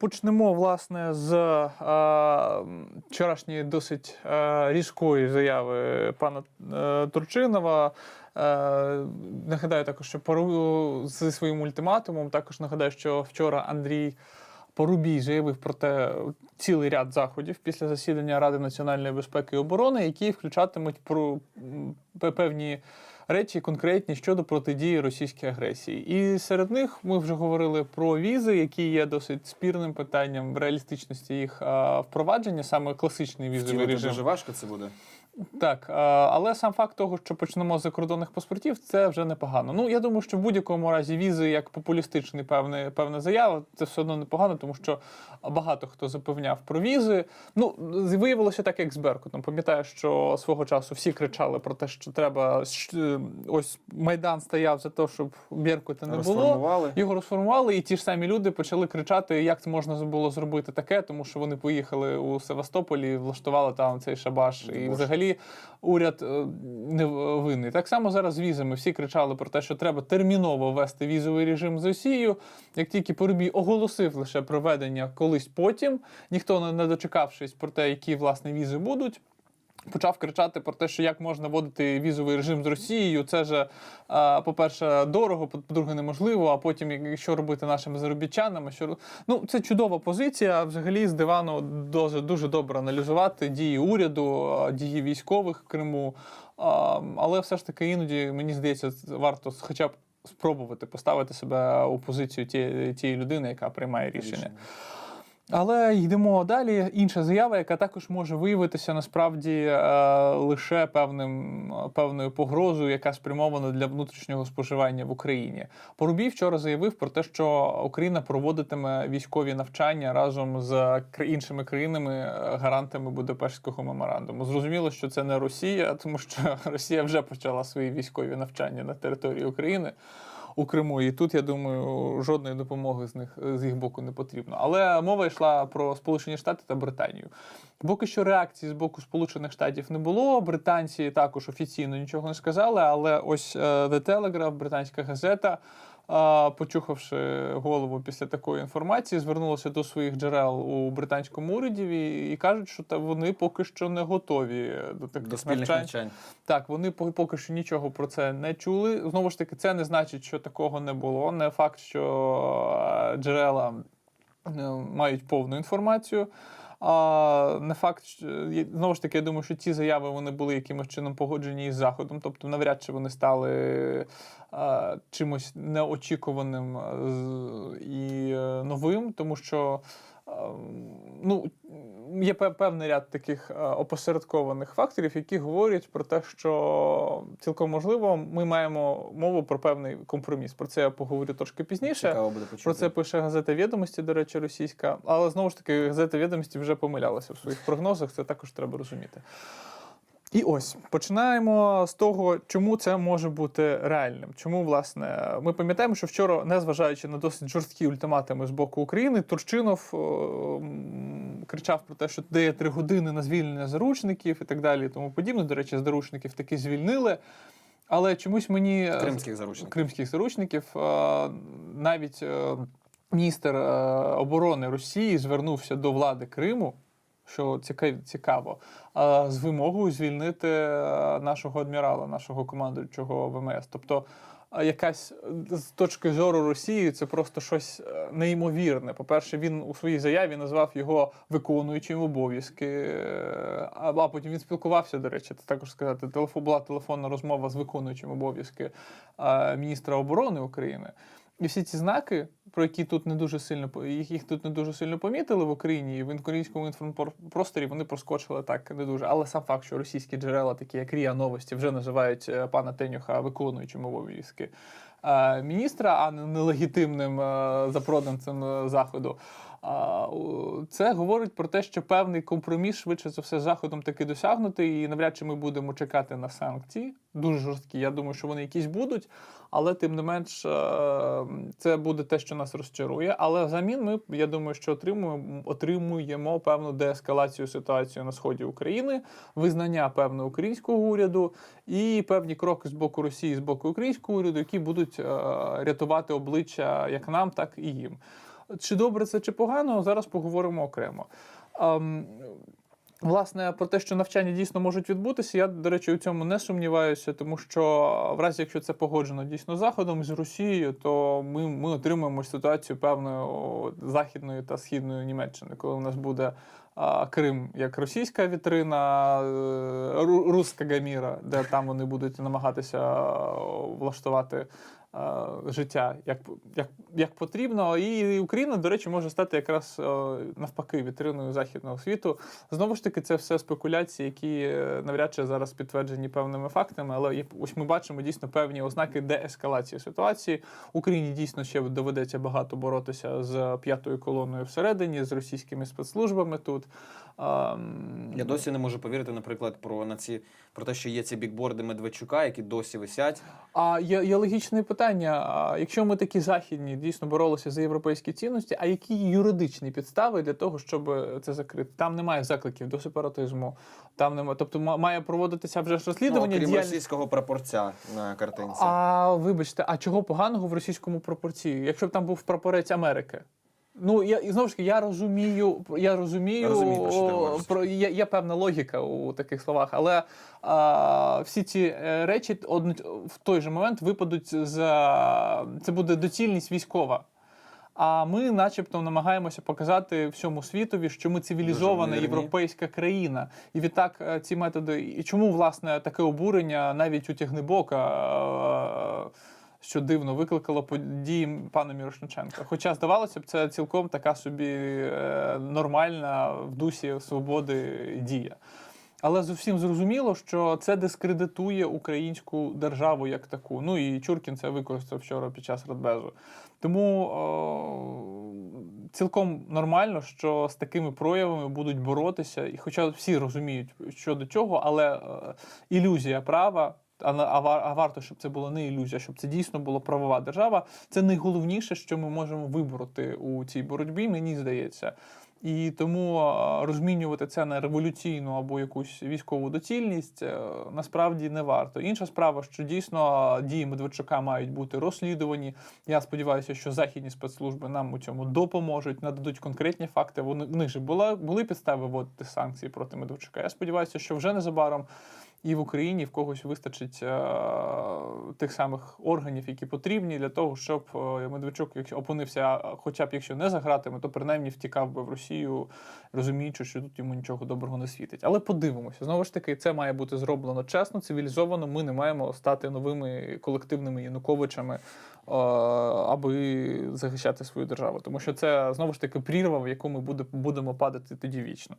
почнемо власне з е, вчорашньої досить е, різкої заяви пана е, Турчинова. Е, нагадаю також, що Пару зі своїм ультиматумом. Також нагадаю, що вчора Андрій Порубій заявив про те цілий ряд заходів після засідання Ради національної безпеки і оборони, які включатимуть про певні речі конкретні щодо протидії російській агресії. І серед них ми вже говорили про візи, які є досить спірним питанням в реалістичності їх впровадження, саме класичний візовий Втілити режим. дуже важко це буде. Так, але сам факт того, що почнемо з закордонних паспортів, це вже непогано. Ну я думаю, що в будь-якому разі візи як популістичний певний, певна заява, це все одно непогано, тому що багато хто запевняв про візи. Ну виявилося так, як з Беркутом. Пам'ятаю, що свого часу всі кричали про те, що треба ось майдан стояв за те, щоб Беркута не було. Розформували. Його розформували, і ті ж самі люди почали кричати, як це можна було зробити таке, тому що вони поїхали у Севастополі, влаштували там цей шабаш. І Боже. Уряд е, не винний. Так само зараз з візами всі кричали про те, що треба терміново ввести візовий режим з Росією. Як тільки Порубій оголосив лише проведення колись потім, ніхто не дочекавшись про те, які власне візи будуть. Почав кричати про те, що як можна вводити візовий режим з Росією. Це же, по-перше, дорого, по-друге, неможливо. А потім, що робити нашими заробітчанами? Що ну це чудова позиція. Взагалі з дивану дуже дуже добре аналізувати дії уряду, дії військових в Криму. Але все ж таки іноді мені здається, варто хоча б спробувати поставити себе у позицію тієї людини, яка приймає рішення. Але йдемо далі. Інша заява, яка також може виявитися насправді е, лише певним певною погрозою, яка спрямована для внутрішнього споживання в Україні. Порубій вчора заявив про те, що Україна проводитиме військові навчання разом з іншими країнами, е, гарантами Будапештського меморандуму. Зрозуміло, що це не Росія, тому що Росія вже почала свої військові навчання на території України у Криму. І тут, я думаю, жодної допомоги з них з їх боку не потрібно. Але мова йшла про Сполучені Штати та Британію. Поки що реакції з боку Сполучених Штатів не було. Британці також офіційно нічого не сказали. Але ось е, The Telegraph, британська газета. Почухавши голову після такої інформації, звернулася до своїх джерел у британському уряді і- кажуть, що та вони поки що не готові до таких До спільних навчань. навчань. Так, вони по- поки що нічого про це не чули. Знову ж таки, це не значить, що такого не було. Не факт, що е, джерела е, мають повну інформацію. А не факт, що знову ж таки, я думаю, що ці заяви вони були якимось чином погоджені із заходом, тобто навряд чи вони стали а, чимось неочікуваним е, і е, новим, тому що. е, Ну, є певний ряд таких е, опосередкованих факторів, які говорять про те, що цілком можливо ми маємо мову про певний компроміс. Про це я поговорю трошки пізніше. Цікаво буде почути. Про це пише газета відомості, до речі, російська. Але знову ж таки, газета відомості вже помилялася в своїх прогнозах. Це також треба розуміти. І ось починаємо з того, чому це може бути реальним. Чому, власне, ми пам'ятаємо, що вчора, незважаючи на досить жорсткі ультиматуми з боку України, Турчинов м, кричав про те, що дає три години на звільнення заручників і так далі, і тому подібне. До речі, заручників таки звільнили. Але чомусь мені Кримських заручників. кримських заручників е, навіть е, міністр е, оборони Росії звернувся до влади Криму. Що цікаво, е, з вимогою звільнити е, нашого адмірала, нашого командуючого ВМС. Тобто, е, якась е, з точки зору Росії це просто щось е, неймовірне. По-перше, він у своїй заяві назвав його виконуючим обов'язки, е, а потім він спілкувався, до речі, це також сказати. Була телефонна розмова з виконуючим обов'язки міністра оборони України. І всі ці знаки, про які тут не дуже сильно їх, їх тут не дуже сильно помітили в Україні, і в українському інформпросторі вони проскочили так не дуже. Але сам факт, що російські джерела, такі як Рія Новості, вже називають е, пана Тенюха виконуючим обов'язки е, міністра, а не нелегітимним е, запроданцем заходу. Це говорить про те, що певний компроміс швидше за все заходом таки досягнутий, і навряд чи ми будемо чекати на санкції. Дуже жорсткі. Я думаю, що вони якісь будуть, але тим не менш е, це буде те, що нас розчарує. Але взамін ми, я думаю, що отримуємо, отримуємо певну деескалацію ситуації на сході України, визнання певного українського уряду і певні кроки з боку Росії, з боку українського уряду, які будуть е, рятувати обличчя як нам, так і їм. Чи добре це, чи погано, зараз поговоримо окремо. Ем, Власне, про те, що навчання дійсно можуть відбутися, я, до речі, у цьому не сумніваюся, тому що в разі, якщо це погоджено дійсно заходом з Росією, то ми, ми отримаємо ситуацію певної західної та східної Німеччини, коли у нас буде Крим як російська вітрина, е, руська гаміра, де там вони будуть намагатися влаштувати життя як, як, як потрібно. І Україна, до речі, може стати якраз е, навпаки вітриною західного світу. Знову ж таки, це все спекуляції, які е, навряд чи зараз підтверджені певними фактами, але ось ми бачимо дійсно певні ознаки деескалації ситуації. Україні дійсно ще доведеться багато боротися з п'ятою колоною всередині, з російськими спецслужбами тут. Я досі не можу повірити, наприклад, про на ці про те, що є ці бікборди Медведчука, які досі висять. А є, є логічне питання: а якщо ми такі західні дійсно боролися за європейські цінності, а які юридичні підстави для того, щоб це закрити? Там немає закликів до сепаратизму, там немає, тобто ма- має проводитися вже ж Ну, розслідування. окрім російського прапорця на картинці. А вибачте, а чого поганого в російському пропорції? Якщо б там був прапорець Америки? Ну я і знову ж таки, я розумію, я розумію, Розумію, про що про є, є певна логіка у таких словах, але а, всі ці е, речі одно- в той же момент випадуть за це буде доцільність військова. А ми, начебто, намагаємося показати всьому світові, що ми цивілізована європейська країна. І відтак е, ці методи, і чому власне таке обурення навіть у Тягнебока, е, що дивно, викликало події пана Мірошниченка. Хоча здавалося б, це цілком така собі е, нормальна в дусі свободи дія. Але зовсім зрозуміло, що це дискредитує українську державу як таку. Ну і Чуркін це використав вчора під час Радбезу. Тому о, цілком нормально, що з такими проявами будуть боротися, і хоча всі розуміють, що до чого, але е, ілюзія права. А, а, варто, щоб це була не ілюзія, щоб це дійсно була правова держава. Це найголовніше, що ми можемо вибороти у цій боротьбі, мені здається. І тому розмінювати це на революційну або якусь військову доцільність е, насправді не варто. Інша справа, що дійсно дії Медведчука мають бути розслідувані. Я сподіваюся, що західні спецслужби нам у цьому допоможуть, нададуть конкретні факти. Вони в них же була були підстави вводити санкції проти Медведчука. Я сподіваюся, що вже незабаром. І в Україні в когось вистачить е, тих самих органів, які потрібні для того, щоб е, Медведчук, якщо опинився, е, хоча б якщо не за гратами, то принаймні втікав би в Росію, розуміючи, що тут йому нічого доброго не світить. Але подивимося, знову ж таки, це має бути зроблено чесно, цивілізовано. Ми не маємо стати новими колективними Януковичами, аби захищати свою державу. Тому що це знову ж таки прірва, в яку ми будемо падати тоді вічно.